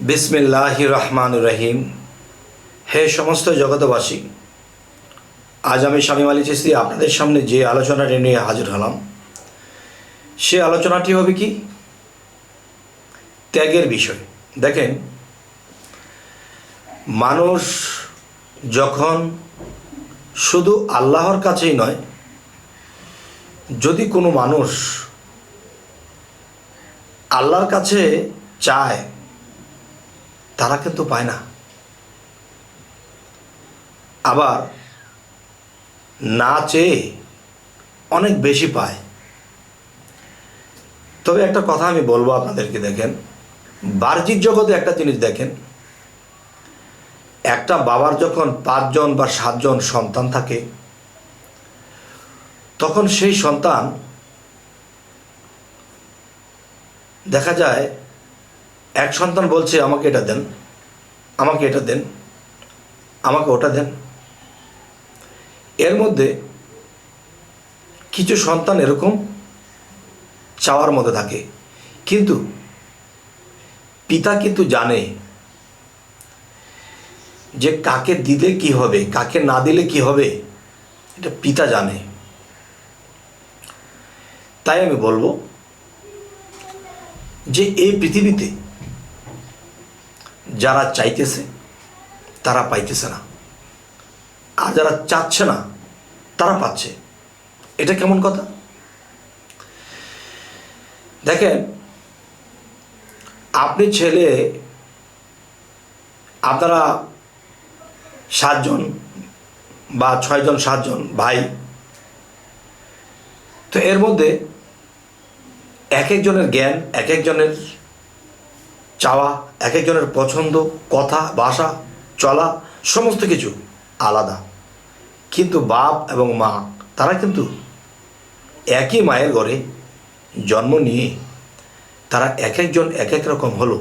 বিসমিল্লাহ রহমান রহিম। হে সমস্ত জগতবাসী আজ আমি স্বামী আলী চিস্তি আপনাদের সামনে যে আলোচনাটি নিয়ে হাজির হলাম, সে আলোচনাটি হবে কি? ত্যাগের বিষয়। দেখেন, মানুষ যখন শুধু আল্লাহর কাছেই নয়, যদি কোনো মানুষ আল্লাহর কাছে চায় তারা কিন্তু পায় না। আবার না চেয়ে অনেক বেশি পায়। তবে একটা কথা আমি বলব আপনাদেরকে দেখেন, বাহ্যিক জগতে একটা জিনিস দেখেন, একটা বাবার যখন পাঁচজন বা সাতজন সন্তান থাকে, তখন সেই সন্তান দেখা যায় এক সন্তান বলছে, আমাকে এটা দেন, আমাকে এটা দেন, আমাকে ওটা দেন। এর মধ্যে কিছু সন্তান এরকম চাওয়ার মধ্যে থাকে। কিন্তু পিতা কিন্তু জানে যে কাকে দিলে কি হবে, কাকে না দিলে কি হবে, এটা পিতা জানে। তাই আমি বলব যে এই পৃথিবীতে যারা চাইতেছে, তারা পাইতেছে না। আর যারা চাচ্ছে না, তারা পাচ্ছে। এটা কেমন কথা? দেখেন, আপনি ছেলে, আপনারা সাতজন বা ছয়জন, সাতজন ভাই, তো এর মধ্যে এক একজনের জ্ঞান এক একজনের চাওয়া, এক একজনের পছন্দ, কথা ভাষা চলা, সমস্ত কিছু আলাদা। কিন্তু বাপ এবং মা, তারা কিন্তু একই মায়ের ঘরে জন্ম নিয়ে তারা এক একজন এক এক রকম হলো।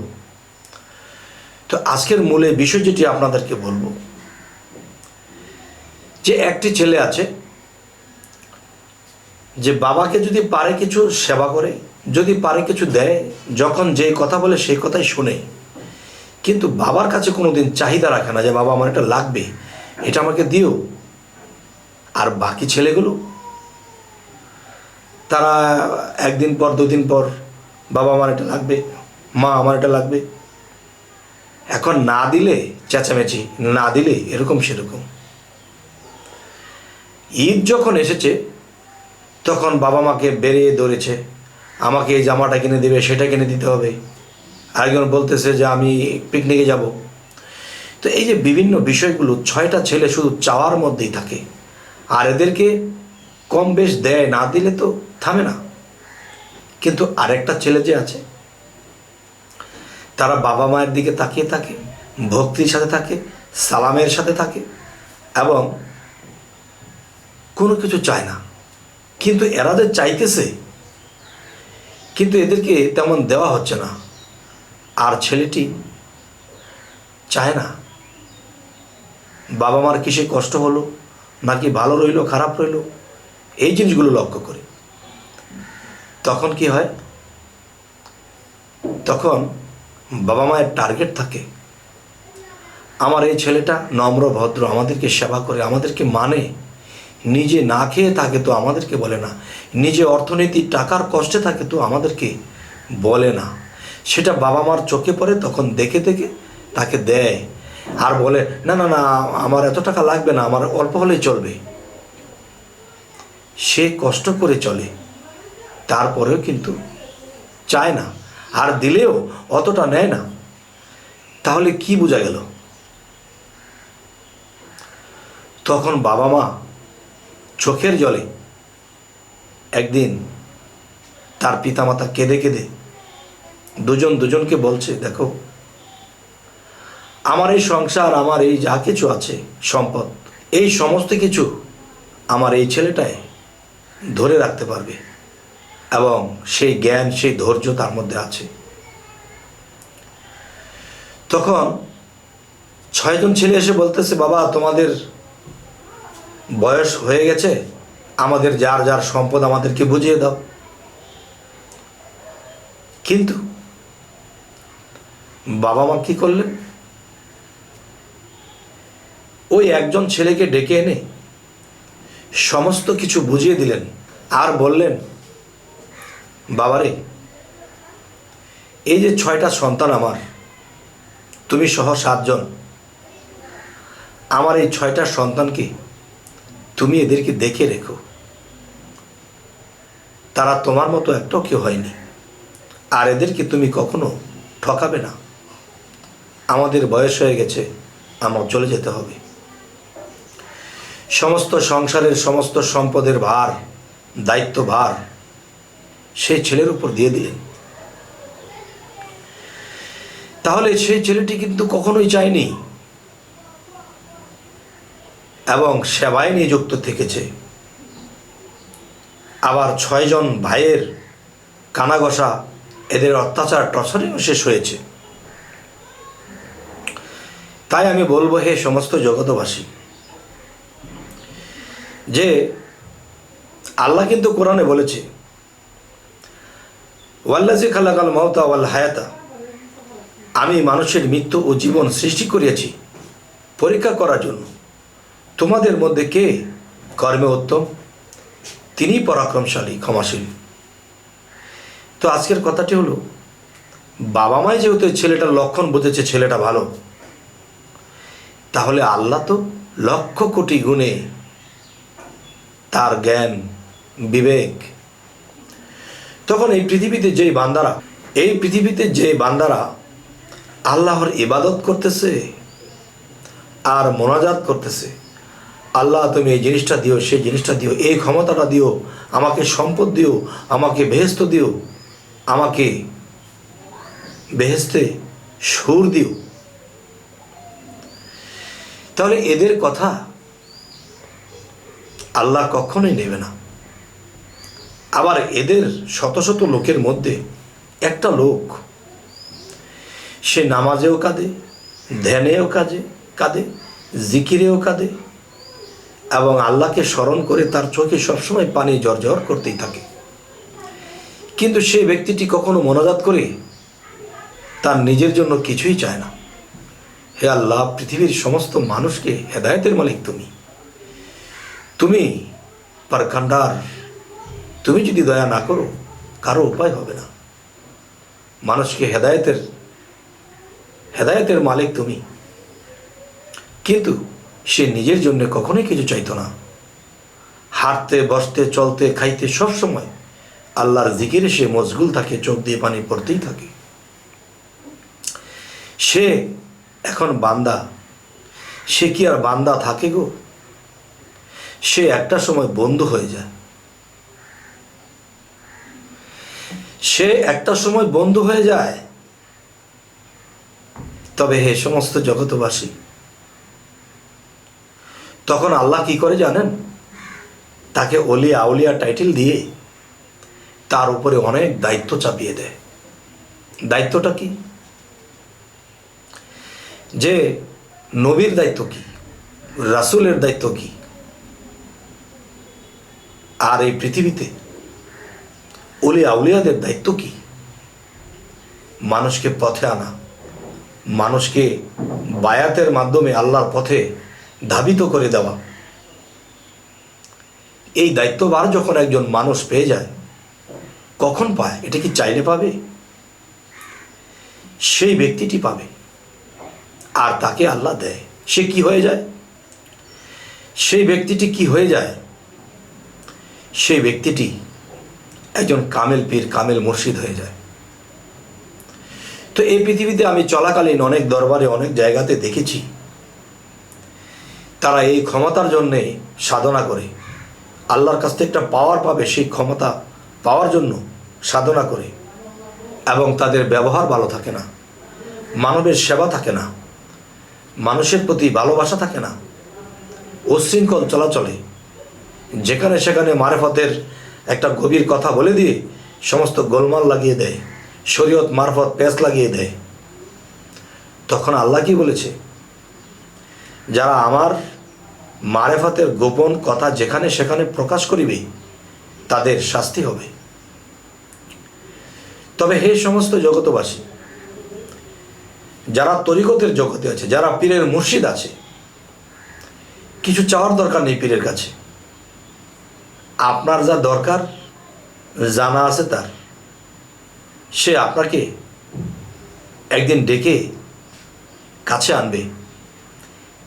তো আজকের মূলে বিষয় যেটি আপনাদেরকে বলব। যে একটি ছেলে আছে, যে বাবাকে যদি পারে কিছু সেবা করে যদি পারে কিছু দেয়, যখন যে কথা বলে সেই কথাই শোনে। কিন্তু বাবার কাছে কোনো দিন চাহিদা রাখে না যে, বাবা, আমার এটা লাগবে, এটা আমাকে দিও। আর বাকি ছেলেগুলো? তারা একদিন পর, দুদিন পর, বাবা, আমার এটা লাগবে, মা, আমার এটা লাগবে। এখন না দিলে চেঁচামেচি, না দিলে এরকম সেরকম। ঈদ যখন এসেছে, তখন বাবা মাকে বেরিয়ে ধরেছে আমাকে এই জামাটা কিনে দেবে, সেটা কিনে দিতে হবে। আরেকজন বলতেছে যে, আমি পিকনিকে যাব। তো এই যে বিভিন্ন বিষয়গুলো, ছয়টা ছেলে শুধু চাওয়ার মধ্যেই থাকে। আর এদেরকে কম বেশ দেয়, না দিলে তো থামে না। কিন্তু আরেকটা ছেলে যে আছে, তারা বাবা মায়ের দিকে তাকিয়ে থাকে, ভক্তির সাথে থাকে, সালামের সাথে থাকে এবং কোনো কিছু চায় না। কিন্তু এরা যে চাইতেছে কিন্তু এদেরকে তেমন দেওয়া হচ্ছে না। আর ছেলেটি চায় না। বাবা মার কিসে কষ্ট হলো, নাকি ভালো রইল, খারাপ রইল? এই জিনিসগুলো লক্ষ্য করে। তখন কি হয়? তখন বাবা মায়ের টার্গেট থাকে, আমার এই ছেলেটা নম্র, ভদ্র, আমাদেরকে সেবা করে, আমাদেরকে মানে নিজে না খেয়ে থাকে তো আমাদেরকে বলে না। নিজে অর্থনীতি টাকার কষ্টে থাকে তো আমাদেরকে বলে না। সেটা বাবা মার চোখে পড়ে, তখন দেখে দেখে তাকে দেয়। আর বলে, না না না, আমার এত টাকা লাগবে না, আমার অল্প হলেই চলবে। সে কষ্ট করে চলে। তারপরেও কিন্তু চায় না, আর দিলেও অতটা নেয় না। তাহলে কি বোঝা গেল? তখন বাবা মা চোখের জলে একদিন তার পিতামাতা কেঁদে কেঁদে দুজন দুজনকে বলছে, দেখো, আমার এই সংসার, আমার এই যা কিছু আছে, সম্পদ, এই সমস্ত কিছু আমার এই ছেলেটায় ধরে রাখতে পারবে এবং সেই জ্ঞান, সেই ধৈর্য তার মধ্যে আছে। তখন ছয়জন ছেলে এসে বলতেছে, বাবা, তোমাদের বয়স হয়ে গেছে, আমাদের যার যার সম্পদ আমাদেরকে বুঝিয়ে দাও। কিন্তু বাবা মা কি করলেন? ওই একজন ছেলেকে ডেকে এনে সমস্ত কিছু বুঝিয়ে দিলেন আর বললেন, বাবারে, এই যে ছয়টা সন্তান আমার, তুমি সহ সাতজন, আমার এই ছয়টা সন্তানকে তুমি এদেরকে দেখে রেখো। তারা তোমার মতো একটাও কেউ হয়নি। আর এদেরকে তুমি কখনো ঠকাবে না। আমাদের বয়স হয়ে গেছে, আমার চলে যেতে হবে। সমস্ত সংসারের সমস্ত সম্পদের ভার, দায়িত্ব ভার সেই ছেলের উপর দিয়ে দিলেন। তাহলে সেই ছেলেটি কিন্তু কখনোই চায়নি এবং সেবায় নিযুক্ত থেকেছে। আবার ছয়জন ভাইয়ের কানাগসা এদের অত্যাচার টর্চারেও শেষ হয়েছে। তাই আমি বলব হে সমস্ত জগতবাসী যে আল্লাহ কিন্তু কোরআনে বলেছে ওয়াল্লাজি খালাকাল মাওতা ওয়াল হায়াতা আমি মানুষের মৃত্যু ও জীবন সৃষ্টি করিয়াছি পরীক্ষা করার জন্য। তোমাদের মধ্যে কে কর্মে উত্তম? তিনি পরাক্রমশালী, ক্ষমাশীল। তো আজকের কথাটি হলো বাবা মাই যেহেতু ছেলেটার লক্ষণ বুঝেছে, ছেলেটা ভালো, তাহলে আল্লাহ তো লক্ষ কোটি গুণে তার জ্ঞান, বিবেক, তখন এই পৃথিবীতে যেই বান্দারা, এই পৃথিবীতে যে বান্দারা আল্লাহর ইবাদত করতেছে আর মোনাজাত করতেছে আল্লাহ, তুমি এই জিনিসটা দিও, সেই জিনিসটা দিও, এই ক্ষমতাটা দিও, আমাকে সম্পদ দিও, আমাকে বেহেস্ত দিও, আমাকে বেহেস্তে সুর দিও। তাহলে এদের কথা আল্লাহ কখনোই নেবে না। আবার এদের শত শত লোকের মধ্যে একটা লোক, সে নামাজেও কাঁদে, ধ্যানেও কাজে, কাঁদে, জিকিরেও কাঁদে এবং আল্লাহকে স্মরণ করে তার চোখে সবসময় পানি জর্জর করতেই থাকে। কিন্তু সেই ব্যক্তিটি কখনো মনোজাত করে তার নিজের জন্য কিছুই চায় না। হে আল্লাহ, পৃথিবীর সমস্ত মানুষকে হেদায়তের মালিক তুমি। তুমি পারখান্ডার তুমি যদি দয়া না করো, কারও উপায় হবে না। মানুষকে হেদায়তের হেদায়তের মালিক তুমি। কিন্তু সে নিজের জন্য কখনোই কিছু চাইতো না। হাঁটতে, বসতে, চলতে, খাইতে সব সময় আল্লাহর জিকিরে সে মজগুল থাকে, চোখ দিয়ে পানি পড়তেই থাকে। সে এখন বান্দা। সে কি আর বান্দা থাকে গো? সে একটা সময় বন্ধু হয়ে যায়। সে একটা সময় বন্ধু হয়ে যায়। তবে হে সমস্ত জগতবাসী তখন আল্লাহ কি করে জানেন? তাকে অলিয়া আউলিয়া টাইটেল দিয়ে তার উপরে অনেক দায়িত্ব চাপিয়ে দেয়। দায়িত্বটা কি? যে নবীর দায়িত্ব কি? রাসুলের দায়িত্ব কি? আর এই পৃথিবীতে অলি আউলিয়াদের দায়িত্ব কি? মানুষকে পথে আনা, মানুষকে বায়াতের মাধ্যমে আল্লাহর পথে ধাবিত করে দেওয়া। এই দায়িত্ববার যখন একজন মানুষ পেয়ে যায়, কখন পায়? এটা কি চাইলে পাবে? সেই ব্যক্তিটি পাবে। আর তাকে আল্লাহ দেয়। সে কি হয়ে যায়? সেই ব্যক্তিটি কি হয়ে যায়? সেই ব্যক্তিটি একজন কামেল পীর, কামেল মুর্শিদ হয়ে যায়। তো এই পৃথিবীতে আমি চলাকালীন অনেক দরবারে, অনেক জায়গাতে দেখেছি তারা এই ক্ষমতার জন্যে সাধনা করে। আল্লাহর কাছ থেকে একটা পাওয়ার পাবে সেই ক্ষমতা পাওয়ার জন্য সাধনা করে। এবং তাদের ব্যবহার ভালো থাকে না। মানবের সেবা থাকে না। মানুষের প্রতি ভালোবাসা থাকে না। উশৃঙ্খল চলাচলে। যেখানে সেখানে মারফতের একটা গভীর কথা বলে দিয়ে সমস্ত গোলমাল লাগিয়ে দেয়। শরীয়ত মারফত পেঁচ লাগিয়ে দেয়। তখন আল্লাহ কি বলেছে? যারা আমার মারেফতের গোপন কথা যেখানে সেখানে প্রকাশ করিবে তাদের শাস্তি হবে। তবে হে সমস্ত জগতবাসী যারা তরিকতের জগতে আছে, যারা পীরের মুর্শিদ আছে, কিছু চাওয়ার দরকার নেই পীরের কাছে। আপনার যা দরকার, জানা আছে তার। সে আপনাকে একদিন ডেকে কাছে আনবে।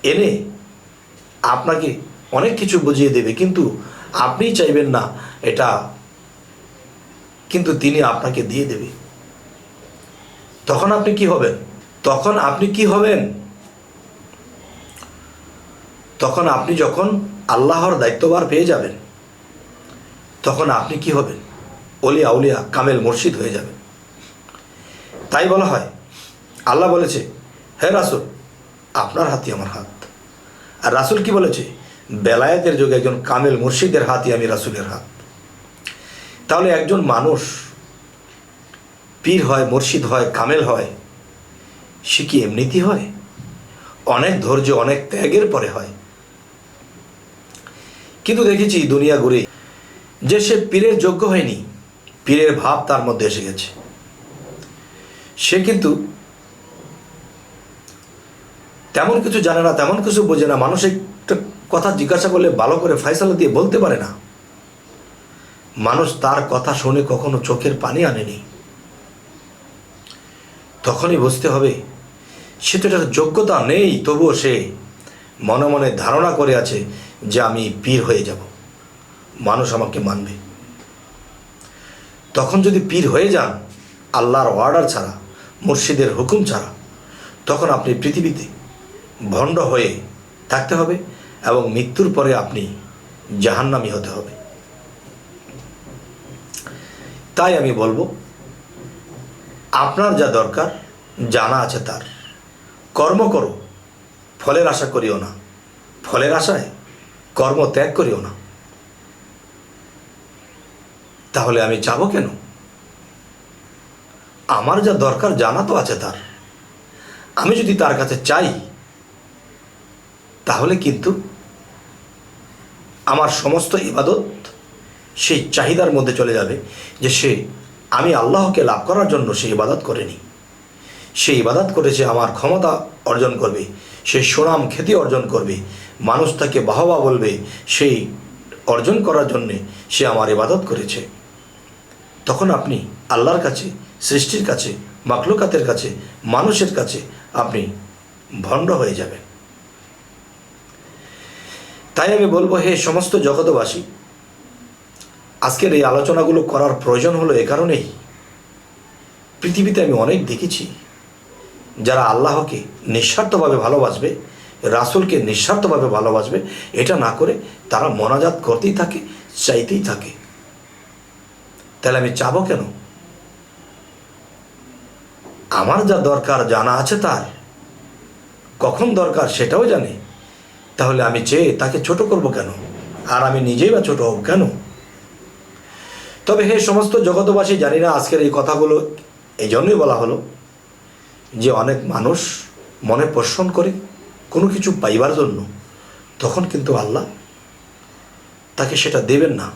এনে আপনাকে অনেক কিছু বুঝিয়ে দেবে, কিন্তু আপনিই চাইবেন না এটা, কিন্তু তিনি আপনাকে দিয়ে দেবে। তখন আপনি কি হবেন? তখন আপনি কি হবেন? তখন আপনি যখন আল্লাহর দায়িত্বভার পেয়ে যাবেন, তখন আপনি কি হবেন? অলিয়া উলিয়া কামেল মুর্শিদ হয়ে যাবেন। তাই বলা হয়, আল্লাহ বলেছে, হে রাসুল, আপনার হাতই আমার হাত। আর রাসুল কি বলেছে? বেলায়েতের যুগে একজন কামেল মুর্শিদের হাতই আমি রাসুলের হাত। তাহলে একজন মানুষ পীর হয়, মুর্শিদ হয়, কামেল হয়, সে কি এমনিতেই হয়? অনেক ধৈর্য, অনেক ত্যাগের পরে হয়। কিন্তু দেখেছি দুনিয়া ঘুরে যে সে পীরের যোগ্য হয়নি। পীরের ভাব তার মধ্যে এসে গেছে। সে কিন্তু তেমন কিছু জানে না, তেমন কিছু বোঝে না, মানুষ একটা কথা জিজ্ঞাসা করলে ভালো করে ফয়সালা দিয়ে বলতে পারে না। মানুষ তার কথা শুনে কখনো চোখের পানি আনেনি। তখনই বুঝতে হবে, সে তো এটার যোগ্যতা নেই, তবুও সে মনে মনে ধারণা করে আছে যে আমি পীর হয়ে যাব। মানুষ আমাকে মানবে। তখন যদি পীর হয়ে যান, আল্লাহর অর্ডার ছাড়া, মুর্শিদের হুকুম ছাড়া, তখন আপনি পৃথিবীতে ভণ্ড হয়ে থাকতে হবে এবং মৃত্যুর পরে আপনি জাহান্নামি হতে হবে। তাই আমি বলব, আপনার যা দরকার, জানা আছে তার। কর্ম করো, ফলের আশা করিও না। ফলের আশায় কর্ম ত্যাগ করিও না। তাহলে আমি যাব কেন? আমার যা দরকার, জানা তো আছে তার। আমি যদি তার কাছে চাই তাহলে কিন্তু আমার সমস্ত ইবাদত সেই চাহিদার মধ্যে চলে যাবে যে সে, আমি আল্লাহকে লাভ করার জন্য সে ইবাদত করেনি। সে ইবাদত করেছে আমার ক্ষমতা অর্জন করবে, সে সুনাম, খ্যাতি অর্জন করবে, মানুষ তাকে বাহবা বলবে, সেই অর্জন করার জন্যে সে আমার ইবাদত করেছে। তখন আপনি আল্লাহর কাছে, সৃষ্টির কাছে মাকলুকাতের কাছে, মানুষের কাছে আপনি ভণ্ড হয়ে যাবেন। তাই আমি বলব, হে সমস্ত জগতবাসী আজকের এই আলোচনাগুলো করার প্রয়োজন হলো এ কারণেই। পৃথিবীতে আমি অনেক দেখেছি, যারা আল্লাহকে নিঃস্বার্থভাবে ভালোবাসবে, রাসুলকে নিঃস্বার্থভাবে ভালোবাসবে, এটা না করে তারা মনাজাত করতেই থাকে, চাইতেই থাকে। তাহলে আমি চাবো কেন? আমার যা দরকার জানা আছে তার। কখন দরকার সেটাও জানে। তাহলে আমি চেয়ে তাকে ছোট করব কেন? আর আমি নিজেই বা ছোট হব কেন? তবে হে সমস্ত জগতবাসী জানি না আজকের এই কথাগুলো এই জন্যই বলা হলো যে অনেক মানুষ মনে পোষণ করে কোনো কিছু পাইবার জন্য তখন কিন্তু আল্লাহ তাকে সেটা দেবেন না।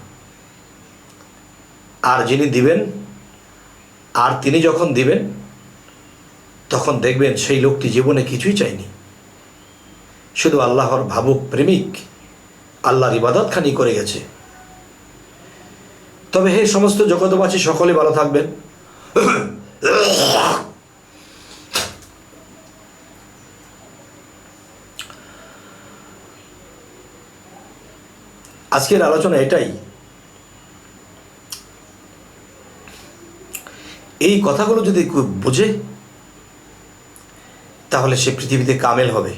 আর যিনি দিবেন, আর তিনি যখন দিবেন, তখন দেখবেন সেই লোকটি জীবনে কিছুই চায়নি। শুধু আল্লাহর ভাবুক প্রেমিক আল্লাহর ইবাদতখানি করে গেছে। তবে হে সমস্ত জগতবাসী সকলে ভালো থাকবেন। আজকের আলোচনা এটাই। এই কথাগুলো যদি বোঝে, তাহলে সে পৃথিবীতে কামেল হবে।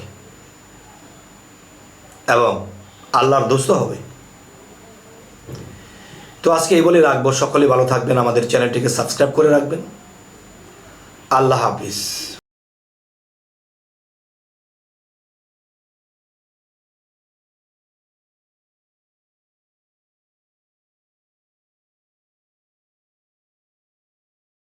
এবং আল্লাহর দোস্ত হবে। তো আজকে এই বলে রাখব সকলে ভালো থাকবেন। আমাদের চ্যানেলটিকে সাবস্ক্রাইব করে রাখবেন। আল্লাহ হাফিজ।